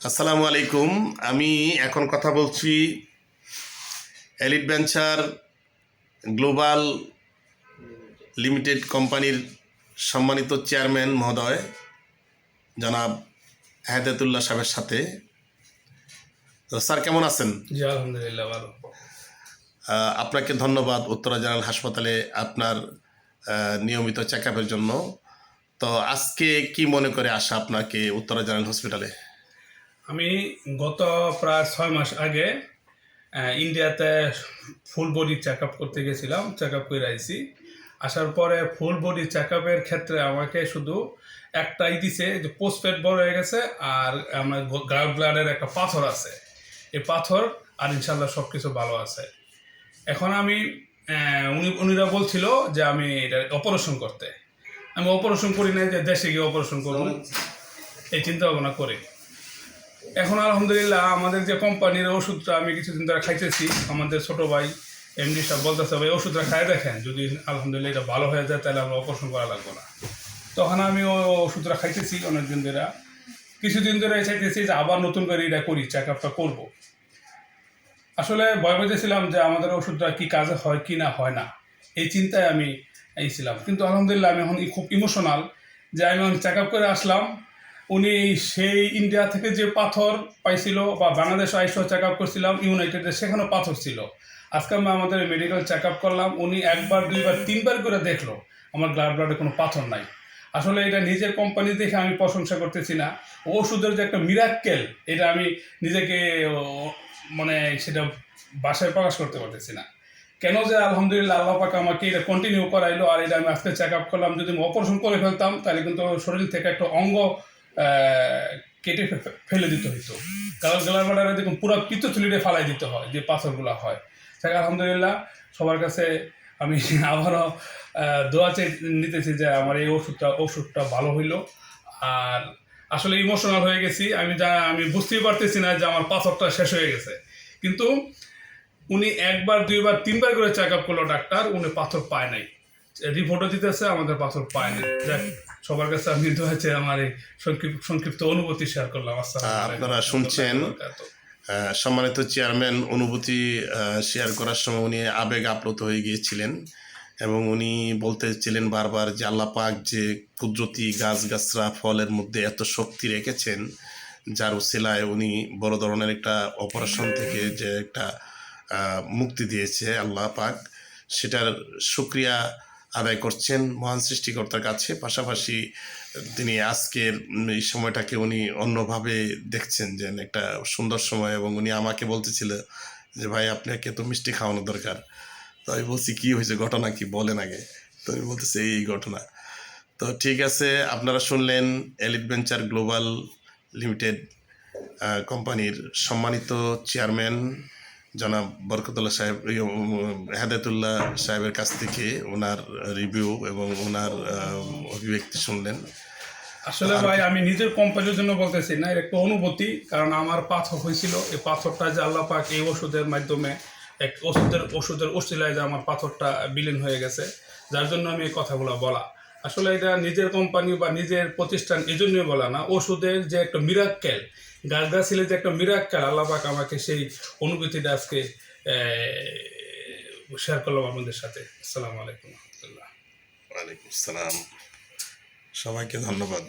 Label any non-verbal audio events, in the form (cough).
আসসালামু আলাইকুম। আমি এখন কথা বলছি এলিট ভেঞ্চার গ্লোবাল লিমিটেড কোম্পানির সম্মানিত চেয়ারম্যান মহোদয় জনাব হায়দাতুল্লাহ সাহেবের সাথে। তো স্যার কেমন আছেন? জি আলহামদুলিল্লাহ ভালো। আপনাকে ধন্যবাদ উত্তরা জেনারেল হাসপাতালে আপনার নিয়মিত চেক আপের জন্য। তো আজকে কি মনে করে আসা আপনাকে উত্তরা জেনারেল হসপিটালে আমি গত প্রায় ছয় মাস আগে ইন্ডিয়াতে ফুল বডি চেক আপ করতে গেছিলাম চেক আপ করে আইছি। আসার পরে ফুল বডি চেক আপের ক্ষেত্রে আমাকে শুধু একটাই দিছে যে পোস্ট পোস্টপেড বড় হয়ে গেছে আর আমার গার্ড ব্লাডের একটা পাথর আছে। এই পাথর আর ইনশাল্লাহ সব কিছু ভালো আছে। এখন আমি উনি উনিরা বলছিল যে আমি এটা অপারেশন করতে। আমি অপারেশন করি নাই যে দেশে গিয়ে অপারেশন করব। এই চিন্তা ভাবনা করি। এখন আলহামদুলিল্লাহ আমাদের যে কোম্পানির ওষুধটা আমি কিছুদিন ধরে খাইতেছি, আমাদের ছোট ভাই এমডি সাহেব বলতেছে, ভাই, ওষুধটা খাই দেখেন, যদি আলহামদুলিল্লাহ এটা ভালো হয়ে যায়, তাহলে আমরা অপারেশন করা লাগবে না। তখন আমি ওই ওষুধটা খাইতেছি অনেকদিন ধরে। কিছুদিন ধরে চাইতেছি যে আবার নতুন করে এটা করি চেক আপটা করব। আসলে ভয় পেয়েছিলাম যে আমাদের ওষুধটা কি কাজে হয় কি না হয় না, এই চিন্তায় আমি এই ছিলাম কিন্তু আলহামদুলিল্লাহ আমি এখন খুব ইমোশনাল যে আমি চেক আপ করে আসলাম। উনি সেই ইন্ডিয়া থেকে যে পাথর পাইছিল বা বাংলাদেশ আইসো চেক আপ করছিলাম ইউনাইটেডে সেখানেও পাথর ছিল। আজকে আমি আমাদের মেডিকেল চেক আপ করলাম, উনি একবার, দুইবার, তিনবার করে দেখল, আমার ব্লাড ব্লাডে কোনো পাথর নাই। আসলে এটা নিজের কোম্পানি দেখে আমি প্রশংসা করতেছি না। ওষুধের যে একটা মিরাক্কেল এটা আমি নিজেকে মানে সেটা বাসায় প্রকাশ করতে পারতেছি না। কেন যে আলহামদুলিল্লাহ আল্লাহ পাক আমাকে এটা কন্টিনিউ করাইলো, আর এটা আমি আজকে চেক আপ করলাম। যদি অপারেশন করে ফেলতাম, তাহলে কিন্তু শরীর থেকে একটা অঙ্গ কেটে ফেলে দিতে হইতো। কারণ গলার দেখুন পুরো পিত্তথলিতে ফালাই দিতে হয়, যে পাথরগুলো হয়। তাই আলহামদুলিল্লাহ, সবার কাছে আমি (laughs) আবারও দোয়া চেয়ে নিতেছি যে আমার এই ওষুধটা ওষুধটা ভালো হইল। আর আসলে ইমোশনাল হয়ে গেছি। আমি যা আমি বুঝতেই পারতেছি না যে আমার পাথরটা শেষ হয়ে গেছে। কিন্তু উনি একবার, দুইবার, তিনবার করে চেক আপ করল ডাক্তার, উনি পাথর পায় নাই। রিপোর্টও দিতেছে আমাদের পাথর পায় নাই যাক সবার কাছে আমি দোয়াছে আমার এই সংক্ষিপ্ত সংক্ষিপ্ত অনুভূতি শেয়ার করলাম। আপনারা শুনছেন। সম্মানিত চেয়ারম্যান অনুভূতি শেয়ার করার সময় উনি আবেগ আপ্লুত হয়ে গিয়েছিলেন এবং উনি বলতে ছিলেন বারবার যে আল্লাহ পাক যে কুদরতি গাছগাছরা ফলের মধ্যে এত শক্তি রেখেছেন যার উসিলায় উনি বড় ধরনের একটা অপারেশন থেকে যে একটা মুক্তি দিয়েছে আল্লাহ পাক। সেটার সুক্রিয়া আদায় করছেন মহান সৃষ্টিকর্তার কাছে। পাশাপাশি তিনি আজকের এই সময়টাকে উনি অন্যভাবে দেখছেন যে একটা সুন্দর সময় এবং উনি আমাকে বলতেছিল যে, ভাই আপনাকে তো মিষ্টি খাওয়ানো দরকার। তো আমি বলছি, কী হয়েছে? ঘটনা কি? বলেন আগে। তো আমি বলতেছি, এই ঘটনা। তো ঠিক আছে, আপনারা শুনলেন এলিট গ্লোবাল লিমিটেড কোম্পানির সম্মানিত চেয়ারম্যান জনাব বরকতুল্লাহ সাহেব হেদায়তুল্লাহ সাহেবের কাছ থেকে ওনার রিভিউ এবং ওনার অভিব্যক্তি শুনলেন। আসলে ভাই আমি নিজের কোম্পানির জন্য বলতেছি না এর একটা অনুভূতি কারণ আমার পাথর হয়েছিল। এই পাথরটা যে আল্লাহ পাক এই ওষুধের মাধ্যমে এক ওষুধের ওষুধের অস্ট্রেলিয়ায় যে আমার পাথরটা বিলীন হয়ে গেছে যার জন্য আমি এই কথাগুলো বলা। আসলে এটা নিজের কোম্পানি বা নিজের প্রতিষ্ঠান এই জন্যই বলা না। ওষুধের যে একটা মিরাক্কেল গাছগাছিলের যে একটা মিরাক্কেল আল্লাপাক আমাকে সেই অনুভূতিটা আজকে শেয়ার করলাম আপনাদের সাথে। আসসালামু আলাইকুম রহমতুল্লাহ। ওয়ালাইকুম আসসালাম। সবাইকে ধন্যবাদ।